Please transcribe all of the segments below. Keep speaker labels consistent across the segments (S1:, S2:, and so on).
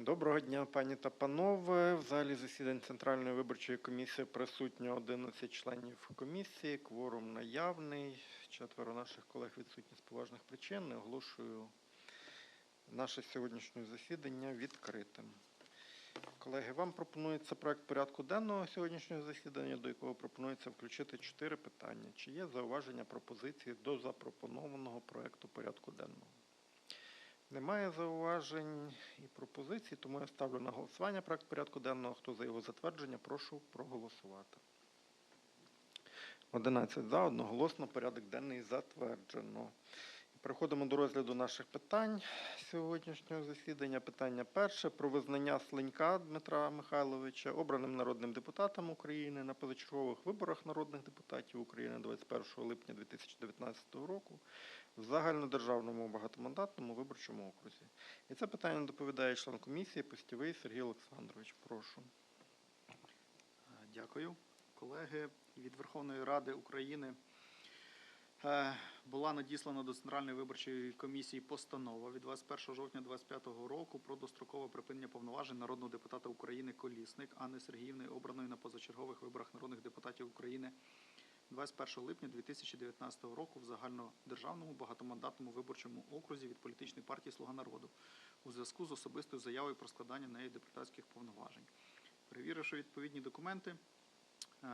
S1: Доброго дня, пані та панове. В залі засідань Центральної виборчої комісії присутньо 11 членів комісії. Кворум наявний. Четверо наших колег відсутні з поважних причин. Не Оголошую наше сьогоднішнє засідання відкритим. Колеги, вам пропонується проект порядку денного сьогоднішнього засідання, до якого пропонується включити чотири питання. Чи є зауваження пропозиції до запропонованого проекту порядку денного? Немає зауважень і пропозицій, тому я ставлю на голосування проект порядку денного. Хто за його затвердження, прошу проголосувати. 11 за, одноголосно, порядок денний затверджено. Переходимо до розгляду наших питань сьогоднішнього засідання. Питання перше про визнання Слинька Дмитра Михайловича обраним народним депутатом України на позачергових виборах народних депутатів України 21 липня 2019 року в загальнодержавному багатомандатному виборчому окрузі. І це питання доповідає член комісії Постівий Сергій Олександрович. Прошу.
S2: Дякую, колеги. Від Верховної Ради України е, була надіслана до Центральної виборчої комісії постанова від 21 жовтня 2025 року про дострокове припинення повноважень народного депутата України Колісник Анни Сергіївни, обраної на позачергових виборах народних депутатів України 21 липня 2019 року в загальнодержавному багатомандатному виборчому окрузі від політичної партії Слуга народу у зв'язку з особистою заявою про складання нею депутатських повноважень. Перевіривши відповідні документи, е,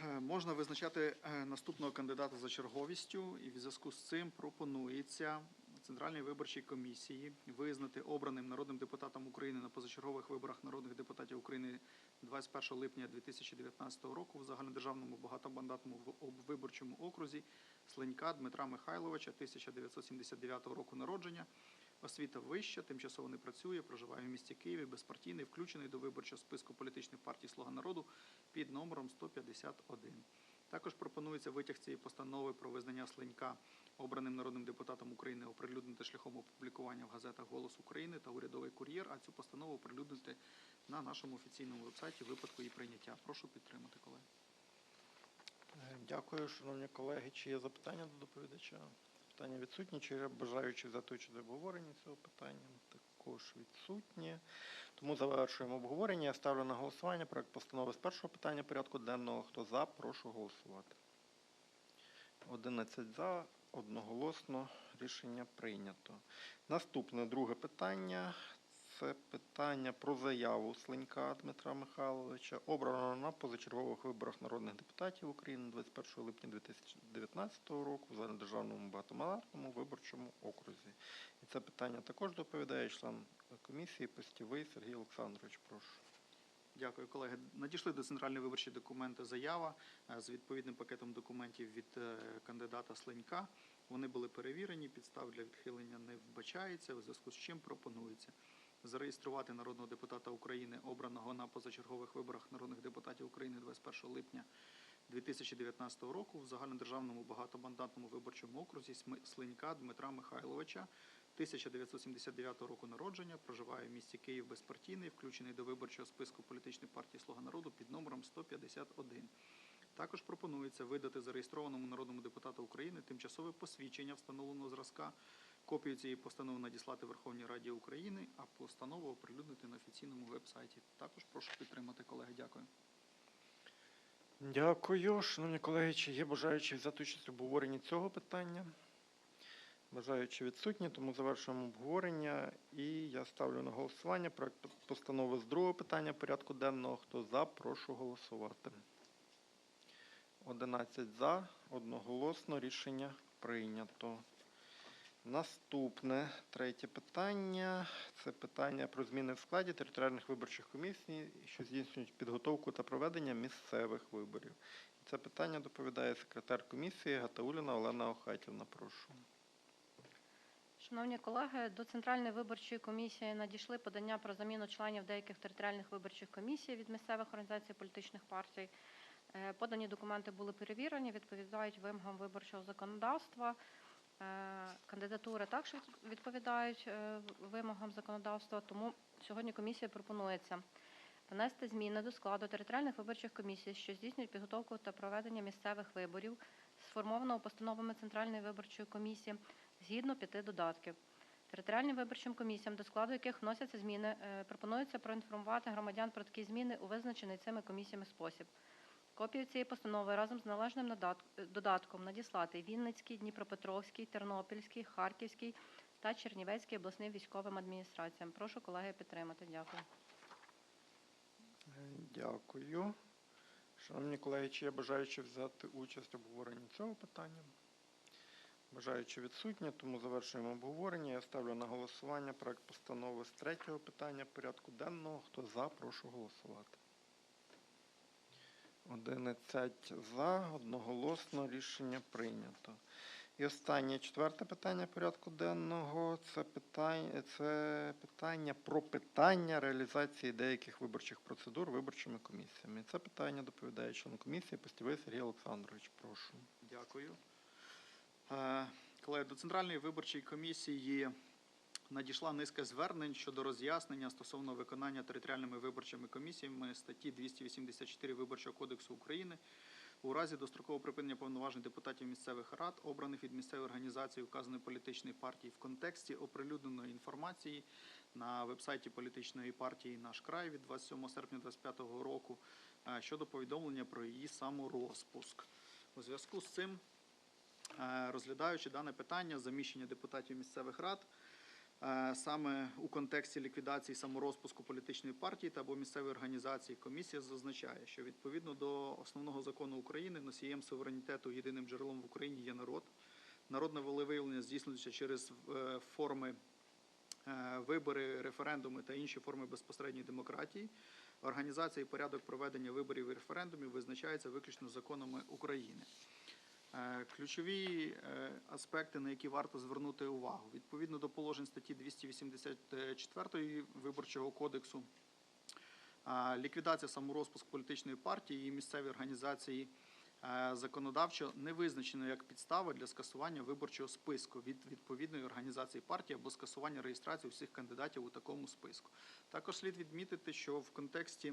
S2: е, можна визначати е, наступного кандидата за черговістю, і в зв'язку з цим пропонується Центральній виборчій комісії визнати обраним народним депутатом України на позачергових виборах народних депутатів України 21 липня 2019 року в загальнодержавному багатомандатному виборчому окрузі Сленька Дмитра Михайловича 1979 року народження. Освіта вища, тимчасово не працює, проживає в місті Києві, безпартійний, включений до виборчого списку політичних партій Слуга народу під номером 151. Також пропонується витяг цієї постанови про визнання Сленька обраним народним депутатом України оприлюднити шляхом опублікування в газетах Голос України та урядовий кур'єр, а цю постанову оприлюднити на нашому офіційному вебсайті в випадку її прийняття. Прошу підтримати, колеги.
S1: Е, Дякую, шановні колеги. Чи є запитання до доповідача? Питання відсутні. Чи є бажаючі взяти участь обговоренні цього питання? Також відсутні. Тому завершуємо обговорення. Я ставлю на голосування проект постанови з першого питання порядку денного. Хто за, прошу голосувати. 11 за, одноголосно рішення прийнято. Наступне друге питання. Це питання про заяву Слинька Дмитра Михайловича, обраного на позачергових виборах народних депутатів України 21 липня 2019 року в загальнодержавному багатомандатному виборчому окрузі. І це питання також доповідає член комісії Постівий Сергій Олександрович. Прошу.
S2: Дякую, колеги. Надійшли до центральної виборчої документи заява е, з відповідним пакетом документів від е, кандидата Сленька. Вони були перевірені, підстав для відхилення не вбачається, у зв'язку з чим пропонується зареєструвати народного депутата України, обраного на позачергових виборах народних депутатів України 21 липня 2019 року в загальнодержавному багатомандатному виборчому окрузі Слинька Дмитра Михайловича, 1979 року народження, проживає в місті Київ безпартійний, включений до виборчого списку політичної партії Слуга народу під номером 151. Також пропонується видати зареєстрованому народному депутату України тимчасове посвідчення встановленого зразка. Копію цієї постанови надіслати Верховній Раді України, а постанову оприлюднити на офіційному веб-сайті. Також прошу підтримати, колеги. Дякую.
S1: Дякую. Шановні колеги, чи є бажаючі взяти участь в обговоренні цього питання? Бажаючі відсутні, тому завершуємо обговорення. І я ставлю на голосування проект постанови з другого питання порядку денного. Хто за, прошу голосувати. 11 за, одноголосно рішення прийнято. Наступне третє питання це питання про зміни в складі територіальних виборчих комісій, що здійснюють підготовку та проведення місцевих виборів. Це питання доповідає секретар комісії Гатауліна Олена Охатівна. Прошу.
S3: Шановні колеги, до Центральної виборчої комісії надійшли подання про заміну членів деяких територіальних виборчих комісій від місцевих організацій політичних партій. Е, Подані документи були перевірені, відповідають вимогам виборчого законодавства. Е, Кандидатури також відповідають е, вимогам законодавства, тому сьогодні комісія пропонується внести зміни до складу територіальних виборчих комісій, що здійснюють підготовку та проведення місцевих виборів, сформованого постановами Центральної виборчої комісії згідно п'яти додатків. Територіальним виборчим комісіям, до складу яких вносяться зміни, е, пропонується проінформувати громадян про такі зміни у визначений цими комісіями спосіб. Копію цієї постанови разом з належним додатком надіслати Вінницький, Дніпропетровський, Тернопільський, Харківський та Чернівецький обласним військовим адміністраціям. Прошу колеги підтримати. Дякую.
S1: Е, Дякую. Шановні колеги, чи є бажаючі взяти участь в обговоренні цього питання? Бажаючі відсутні, тому завершуємо обговорення. Я ставлю на голосування проект постанови з третього питання порядку денного. Хто за, прошу голосувати. 11 за, одноголосно рішення прийнято. І останнє четверте питання порядку денного це питання, це питання про питання реалізації деяких виборчих процедур виборчими комісіями. Це питання доповідає член комісії Постівий Сергій Олександрович. Прошу.
S2: Дякую. Е, Колеги, до Центральної виборчої комісії надійшла низка звернень щодо роз'яснення стосовно виконання територіальними виборчими комісіями статті 284 Виборчого кодексу України у разі дострокового припинення повноважень депутатів місцевих рад, обраних від місцевої організації вказаної політичної партії в контексті оприлюдненої інформації на вебсайті політичної партії Наш край від 27 серпня 2025 року е, щодо повідомлення про її саморозпуск. У зв'язку з цим, е, розглядаючи дане питання заміщення депутатів місцевих рад, саме у контексті ліквідації саморозпуску політичної партії та або місцевої організації, комісія зазначає, що відповідно до основного закону України носієм суверенітету єдиним джерелом в Україні є народ. Народне волевиявлення здійснюється через е, форми е, вибори, референдуми та інші форми безпосередньої демократії. Організація і порядок проведення виборів і референдумів визначається виключно законами України. Е, Ключові е, аспекти, на які варто звернути увагу, відповідно до положень статті 284 Виборчого кодексу, е, ліквідація саморозпуск політичної партії і місцеві організації законодавчо не визначено як підстава для скасування виборчого списку від відповідної організації партії або скасування реєстрації всіх кандидатів у такому списку. Також слід відмітити, що в контексті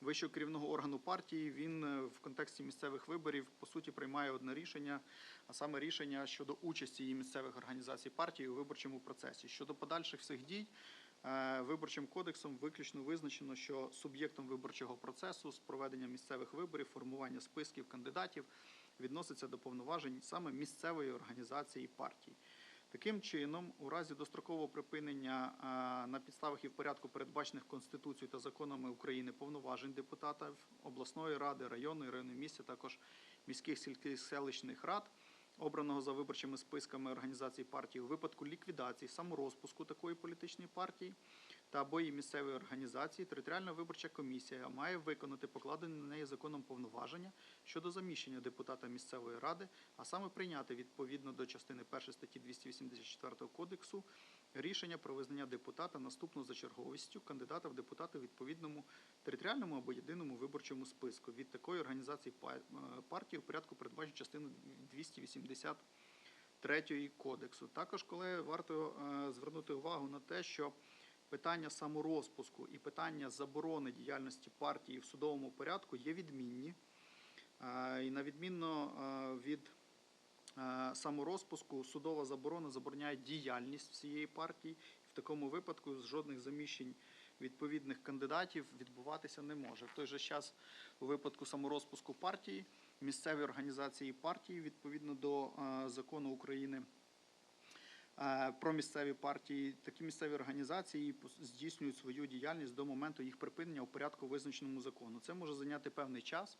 S2: вищого керівного органу партії він е, в контексті місцевих виборів по суті приймає одне рішення, а саме рішення щодо участі її місцевих організацій партії у виборчому процесі. Щодо подальших всіх дій. е, Виборчим кодексом виключно визначено, що суб'єктом виборчого процесу з проведення місцевих виборів, формування списків кандидатів відноситься до повноважень саме місцевої організації партії. Таким чином, у разі дострокового припинення на підставах і в порядку передбачених Конституцією та законами України повноважень депутатів обласної ради, районної, районної місця, також міських сільських селищних рад, обраного за виборчими списками організації партії у випадку ліквідації саморозпуску такої політичної партії та або її місцевої організації, територіальна виборча комісія має виконати покладені на неї законом повноваження щодо заміщення депутата місцевої ради, а саме прийняти відповідно до частини 1 статті 284 кодексу рішення про визнання депутата наступного за черговістю кандидата в депутати в відповідному територіальному або єдиному виборчому списку від такої організації е, партії в порядку передбачено частиною 283 кодексу. Також, колеги, варто е, звернути увагу на те, що питання саморозпуску і питання заборони діяльності партії в судовому порядку є відмінні. Е, І на відмінно е, від е, саморозпуску, судова заборона забороняє діяльність всієї партії. В такому випадку жодних заміщень відповідних кандидатів відбуватися не може. В той же час, у випадку саморозпуску партії, місцеві організації партії відповідно до закону України про місцеві партії, такі місцеві організації здійснюють свою діяльність до моменту їх припинення у порядку визначеному закону. Це може зайняти певний час.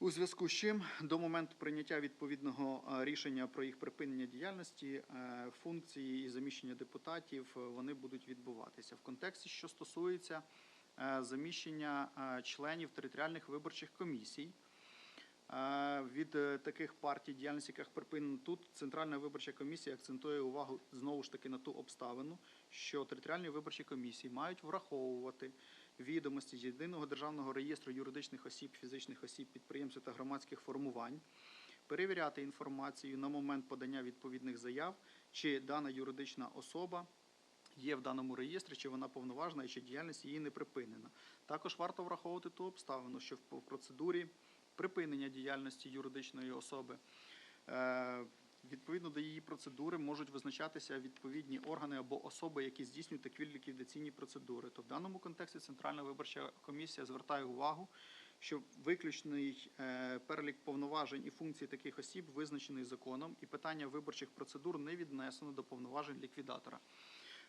S2: У зв'язку з чим до моменту прийняття відповідного е, рішення про їх припинення діяльності е, функції і заміщення депутатів е, вони будуть відбуватися в контексті, що стосується е, заміщення е, членів територіальних виборчих комісій. Від е, таких партій, діяльність яких припинено тут, Центральна виборча комісія акцентує увагу знову ж таки на ту обставину, що територіальні виборчі комісії мають враховувати відомості з єдиного державного реєстру юридичних осіб, фізичних осіб, підприємств та громадських формувань, перевіряти інформацію на момент подання відповідних заяв, чи дана юридична особа є в даному реєстрі, чи вона повноважна і чи діяльність її не припинена. Також варто враховувати ту обставину, що в процедурі припинення діяльності юридичної особи е, Відповідно до її процедури можуть визначатися відповідні органи або особи, які здійснюють такі ліквідаційні процедури. То в даному контексті Центральна виборча комісія звертає увагу, що виключний е, перелік повноважень і функцій таких осіб визначений законом, і питання виборчих процедур не віднесено до повноважень ліквідатора.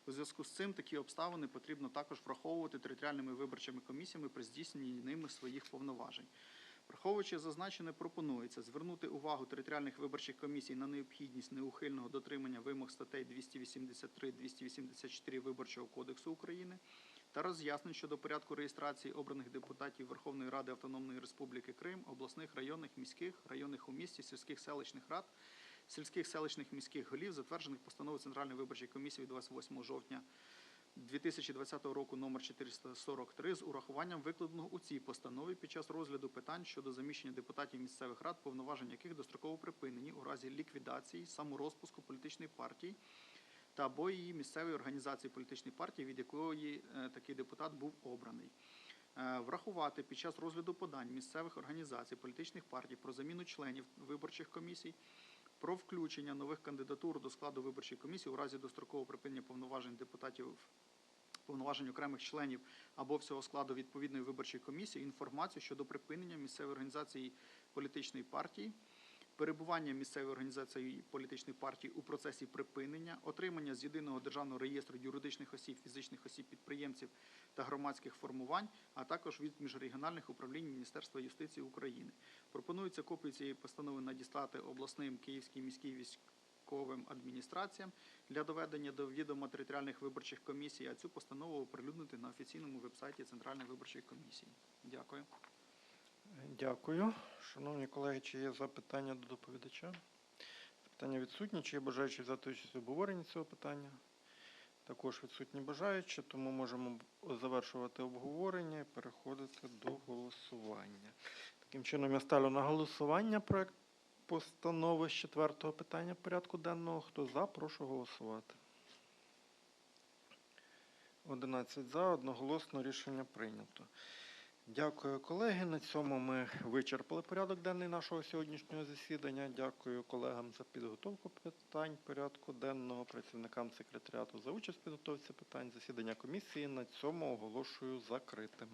S2: У зв'язку з цим такі обставини потрібно також враховувати територіальними виборчими комісіями при здійсненні ними своїх повноважень. Враховуючи зазначене, пропонується звернути увагу територіальних виборчих комісій на необхідність неухильного дотримання вимог статей 283-284 Виборчого кодексу України та роз'яснень щодо порядку реєстрації обраних депутатів Верховної Ради Автономної Республіки Крим, обласних, районних, міських, районних у місті, сільських селищних рад, сільських селищних міських голів, затверджених постановою Центральної виборчої комісії від 28 жовтня 2020 року номер 443 з урахуванням викладеного у цій постанові під час розгляду питань щодо заміщення депутатів місцевих рад, повноважень яких достроково припинені у разі ліквідації, саморозпуску політичної партії та або її місцевої організації політичної партії, від якої е, такий депутат був обраний. Е, Врахувати під час розгляду подань місцевих організацій політичних партій про заміну членів виборчих комісій, про включення нових кандидатур до складу виборчої комісії у разі дострокового припинення повноважень депутатів повноважень окремих членів або всього складу відповідної виборчої комісії інформацію щодо припинення місцевої організації політичної партії, перебування місцевої організації політичної партії у процесі припинення, отримання з єдиного державного реєстру юридичних осіб, фізичних осіб, підприємців та громадських формувань, а також від міжрегіональних управлінь Міністерства юстиції України. Пропонується копію цієї постанови надіслати обласним Київській міській військовим адміністраціям для доведення до відома територіальних виборчих комісій, а цю постанову оприлюднити на офіційному вебсайті Центральної виборчої комісії. Дякую.
S1: Дякую. Шановні колеги, чи є запитання до доповідача? Запитання відсутні. Чи є бажаючі взяти участь в обговоренні цього питання? Також відсутні бажаючі, тому можемо завершувати обговорення і переходити до голосування. Таким чином, я ставлю на голосування проект постанови з четвертого питання порядку денного. Хто за, прошу голосувати. 11 за, одноголосно рішення прийнято. Дякую, колеги. На цьому ми вичерпали порядок денний нашого сьогоднішнього засідання. Дякую колегам за підготовку питань порядку денного, працівникам секретаріату за участь в підготовці питань. Засідання комісії на цьому оголошую закритим.